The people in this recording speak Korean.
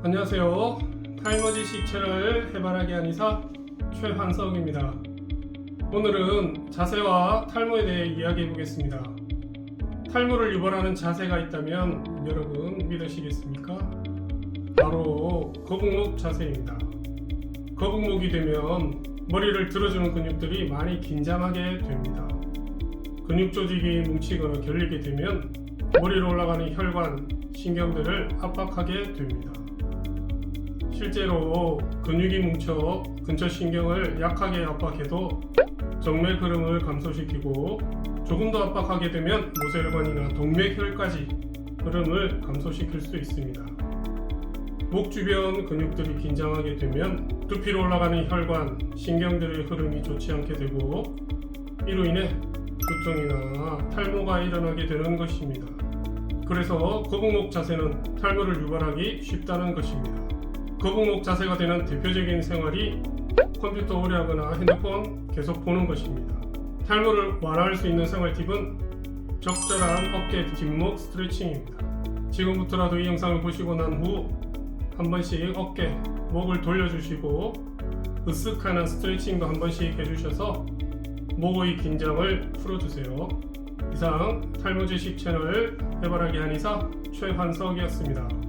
안녕하세요. 타이머지식 채널 해바라기 한의사 최환석입니다. 오늘은 자세와 탈모에 대해 이야기해 보겠습니다. 탈모를 유발하는 자세가 있다면 여러분 믿으시겠습니까? 바로 거북목 자세입니다. 거북목이 되면 머리를 들어주는 근육들이 많이 긴장하게 됩니다. 근육 조직이 뭉치거나 결리게 되면 머리로 올라가는 혈관, 신경들을 압박하게 됩니다. 실제로 근육이 뭉쳐 근처 신경을 약하게 압박해도 정맥 흐름을 감소시키고 조금 더 압박하게 되면 모세혈관이나 동맥혈까지 흐름을 감소시킬 수 있습니다. 목 주변 근육들이 긴장하게 되면 두피로 올라가는 혈관, 신경들의 흐름이 좋지 않게 되고 이로 인해 두통이나 탈모가 일어나게 되는 것입니다. 그래서 거북목 자세는 탈모를 유발하기 쉽다는 것입니다. 거북목 자세가 되는 대표적인 생활이 컴퓨터 오래 하거나 핸드폰 계속 보는 것입니다. 탈모를 완화할 수 있는 생활 팁은 적절한 어깨 뒷목 스트레칭입니다. 지금부터라도 이 영상을 보시고 난 후 한 번씩 어깨, 목을 돌려주시고 으쓱하는 스트레칭도 한 번씩 해주셔서 목의 긴장을 풀어주세요. 이상 탈모 지식 채널 해바라기 한의사 최환석이었습니다.